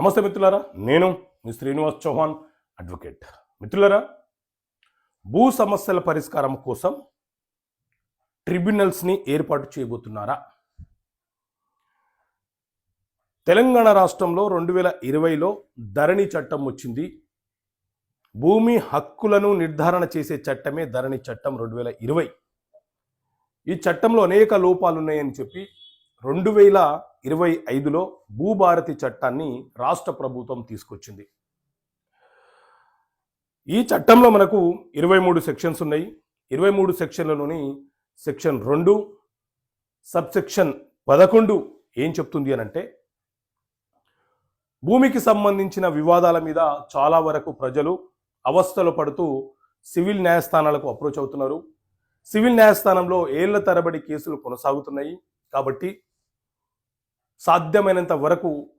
నమస్తే మిత్రులారా నేను మీ శ్రీనివాస్ చౌహాన్ అడ్వకేట్. మిత్రులారా భూ సమస్యల పరిష్కారం కోసం ట్రిబ్యునల్స్ని ఏర్పాటు చేయబోతున్నారా? తెలంగాణ రాష్ట్రంలో రెండు వేల ఇరవైలో ధరణి చట్టం వచ్చింది. భూమి హక్కులను నిర్ధారణ చేసే చట్టమే ధరణి చట్టం రెండు వేల ఇరవై. ఈ చట్టంలో అనేక లోపాలు ఉన్నాయని చెప్పి రెండు వేల ఇరవై ఐదులో భూభారతి చట్టాన్ని రాష్ట్ర ప్రభుత్వం తీసుకొచ్చింది. ఈ చట్టంలో మనకు ఇరవై మూడు సెక్షన్స్ ఉన్నాయి. ఇరవై మూడు సెక్షన్లలోని సెక్షన్ రెండు సబ్ సెక్షన్ పదకొండు ఏం చెప్తుంది అని అంటే భూమికి సంబంధించిన వివాదాల మీద చాలా వరకు ప్రజలు అవస్థలు పడుతూ సివిల్ న్యాయస్థానాలకు అప్రోచ్ అవుతున్నారు. సివిల్ న్యాయస్థానంలో ఏళ్ళ తరబడి కేసులు కొనసాగుతున్నాయి. కాబట్టి సాధ్యమైనంత వరకు